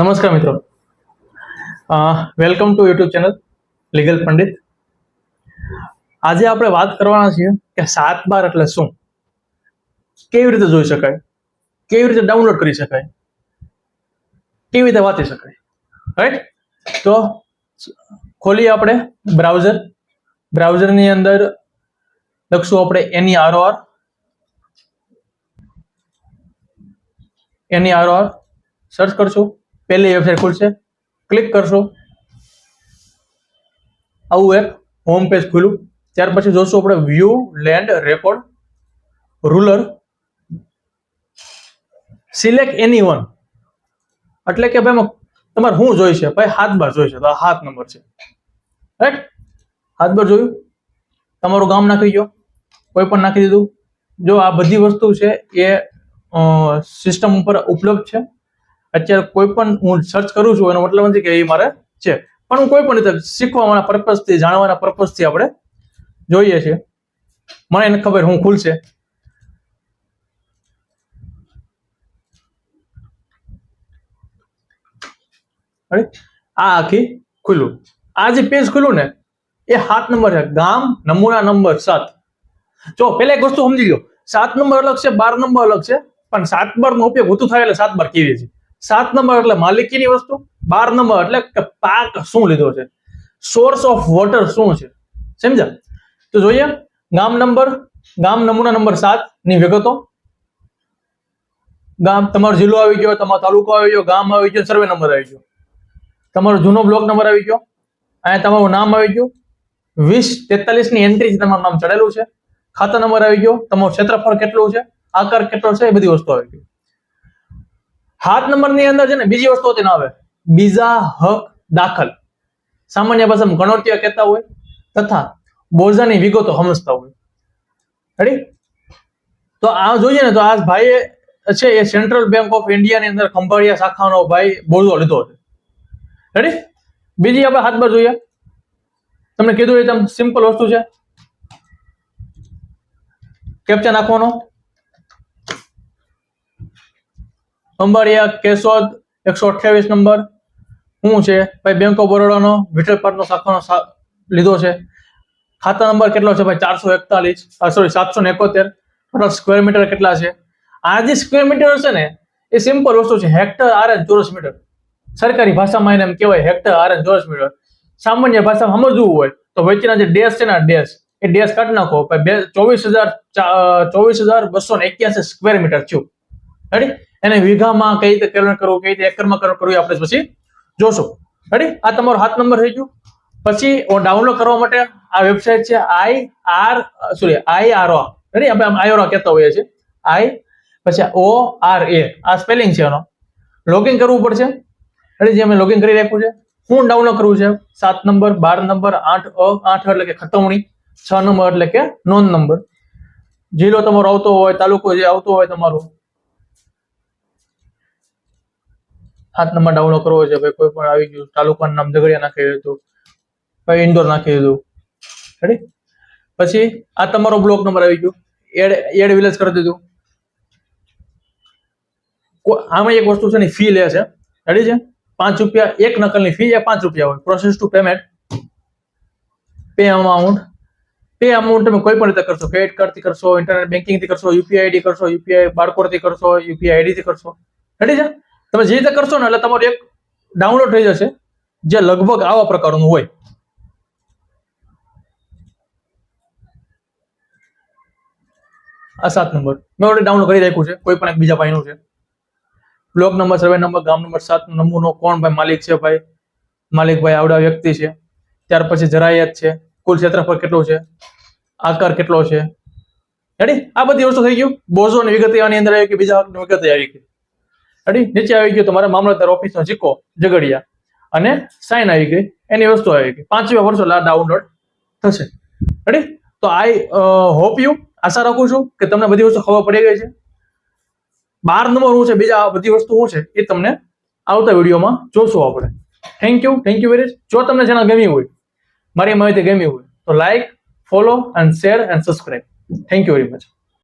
નમસ્કાર મિત્રો. Welcome to YouTube channel legal Pandit આજે આપણે વાત કરવાના છીએ કે સાત બાર એટલે શું? કેવી રીતે જોઈ શકાય? કેવી રીતે ડાઉનલોડ કરી શકાય? કેવી રીતે વાંચી શકાય? રાઈટ તો ખોલીએ આપણે બ્રાઉઝર બ્રાઉઝરની અંદર લખશું આપણે એની આરઓઆર એની આરઓઆર સર્ચ કરશું. પહેલી વેબસાઇટ ખુલશે. ક્લિક કરશો. આવું એક હોમ પેજ ખુલ્યું. ત્યાર પછી જોશું આપણે view land record rural select any one એટલે કે ભાઈ તમારે શું જોઈ છે ભાઈ હાથ બાર જોઈ છે તો હાથ નંબર છે. રાઈટ હાથ બાર જોયું? તમારું ગામ નાખી ગયો કોઈ પણ નાખી દીધું. જો આ બધી વસ્તુ છે એ સિસ્ટમ ઉપર ઉપલબ્ધ છે. અત્યારે કોઈ પણ હું સર્ચ કરું છું, એનો મતલબ નથી કે એ મારે છે. પણ હું કોઈ પણ રીતે શીખવાના પર્પઝથી જાણવાના પર્પઝથી આપણે જોઈએ છીએ. મને એને ખબર, હું ખુલશે આ આખી ખુલ્લું. આ જે પેજ ખુલ્લું ને, એ સાત નંબર છે. ગામ નમૂના નંબર સાત. જો પેલા એક વસ્તુ સમજી લો સાત નંબર અલગ છે, બાર નંબર અલગ છે. પણ સાત બાર નો ઉપયોગ વધુ થાય એટલે સાત બાર કેવી છે? સાત નંબર એટલે માલિકીની વસ્તુ, બાર નંબર એટલે કે પાક શું લીધો છે? સોર્સ ઓફ વોટર શું છે? સમજા તો જોઈએ, ગામ નંબર, ગામ નમૂના નંબર સાતની વિગતો. ગામ, તમારો જિલ્લો આવી ગયો, તમારો તાલુકો આવી ગયો, ગામ આવી ગયો સર્વે નંબર આવી ગયો. તમારો જૂનો બ્લોક નંબર આવી ગયો, અહીંયા તમારું નામ આવી ગયું. વીસ તેતાલીસની એન્ટ્રી તમારું નામ ચડેલું છે. ખાતા નંબર આવી ગયો, તમારું ક્ષેત્રફળ કેટલું છે? આકાર કેટલો છે? એ બધી વસ્તુ આવી ગઈ. હાથ નંબરની અંદર છે ને બીજી વસ્તુ હતી આવે. બીજા હક દાખલ. સામાન્ય ભાષામાં ગણોત્ય કહેતા હોય તથા બોઝાની વિગતો સમજતા હોય. રેડી તો આ જોઈએ ને તો આ ભાઈએ છે એ સેન્ટ્રલ બેંક ઓફ ઇન્ડિયાની અંદર ખંભાળિયા શાખાનો ભાઈ બોઝો લીધો છે રેડી બીજી આપણે હાથ પર જોઈએ. તમને કીધું એ તમે સિમ્પલ વસ્તુ છે. કેપ્ચા નાખવાનો. અંબાડિયા કેશોદ એકસો અઠ્યાવીસ નંબર. શું છે? ભાઈ બેંક ઓફ બરોડાનો વિઠ્ઠલ પાટનો શાખાનો લીધો છે. ખાતા નંબર કેટલો છે ભાઈ? ચારસો એકતાલીસ. સોરી સાતસો ને એકોતેર. ટોટલ સ્ક્વેર મીટર કેટલા છે? આ જે સ્ક્વેર મીટર છે ને, એ સિમ્પલ વસ્તુ છે. હેક્ટર આર એન ચોરસ મીટર. સરકારી ભાષામાં એને એમ કહેવાય હેક્ટર આર એન ચોરસ મીટર. સામાન્ય ભાષામાં સમજવું હોય તો વચ્ચેના જે ડેશ છે ને ડેશ એ ડેશ કાઢી નાખો. બે, ચોવીસ હજાર ચોવીસ હજાર બસો ને એક્યાસી સ્ક્વેર મીટર થયું. રેડી એને વીઘામાં કઈ રીતે કેલન કરવું, કઈ રીતે એકરમાં કરવું કરવું આપણે પછી જોશું. રેડી આ તમારો હાથ નંબર થઈ ગયો. પછી ડાઉનલોડ કરવા માટે આ વેબસાઇટ છે I R sorry I R O ready આપણે આઈ આર કહેતા હોઈએ છીએ. આઈ પછી ઓ આર એ આ સ્પેલિંગ છે એનો. લોગિન કરવું પડશે. રેડી જે અમે લોગિન કરી રાખ્યું છે. હું ડાઉનલોડ કરવું છે. સાત નંબર, બાર નંબર, આઠ, અ, આઠ એટલે કે ખતવણી છ નંબર એટલે કે નોંધ નંબર. જિલ્લો તમારો આવતો હોય, તાલુકો જે આવતો હોય તમારો સાત નંબર ડાઉનલોડ કરવો છે, ભાઈ, કોઈ પણ આવી ગયું, તાલુકાનું નામ ઝઘડિયા નાખી દીધું ભાઈ ઇન્દોર નાખી દીધું રેડી પછી આ તમારો બ્લોક નંબર આવી ગયો. એડ એડ વિલેજ કરી દીધું. આમાં એક વસ્તુ છે ને ફી લે છે. રેડી છે? પાંચ રૂપિયા, એક નકલની ફી એ પાંચ રૂપિયા હોય. Process to payment pay amount pay amount તમે કોઈ પણ રીતે કરશો. ક્રેડિટ કાર્ડથી કરશો ઇન્ટરનેટ બેન્કિંગથી કરશો યુપીઆઈ આઈડી કરશો યુપીઆઈ બારકોડથી કરશો યુપીઆઈ આઈડીથી કરશો. રેડી છે? તમે જે રીતે કરશો ને એટલે તમારું એક ડાઉનલોડ થઈ જશે, જે લગભગ આવા પ્રકારનું હોય. આ સાત નંબર. મેં ઓલરેડી ડાઉનલોડ કરી રાખ્યું છે, કોઈ પણ એક બીજા ભાઈનું છે. બ્લોક નંબર સર્વે નંબર, ગામ નંબર, સાત નમૂનો, કોણ ભાઈ, માલિક છે ભાઈ? માલિક ભાઈ આવડા વ્યક્તિ છે. ત્યાર પછી જરાયત છે. કુલ ક્ષેત્રફળ કેટલું છે? આકાર કેટલો છે? રેડી આ બધી વસ્તુ થઈ ગયું. બોઝો ની વિગત આની અંદર આવી ગઈ બીજા હકની વિગત આવી ગઈ રેડી નીચે આવી ગયો, તમારા મામલતદાર ઓફિસનો સિક્કો ઝઘડિયા. અને સાઇન આવી ગઈ, એની વસ્તુ આવી ગઈ. પાંચમી વર્ષો ડાઉનલોડ થશે. રેડી તો આઈ હોપ યુ આશા રાખું છું કે તમને બધી વસ્તુ ખબર પડી ગઈ છે. બાર નંબર શું છે, બીજા બધી વસ્તુ શું છે, એ તમને આવતા વિડીયોમાં જોશું આપણે. Thank you thank you very much જો તમને ચેનલ ગમી હોય, મારી માહિતી ગમી હોય, તો like follow and share and subscribe thank you very much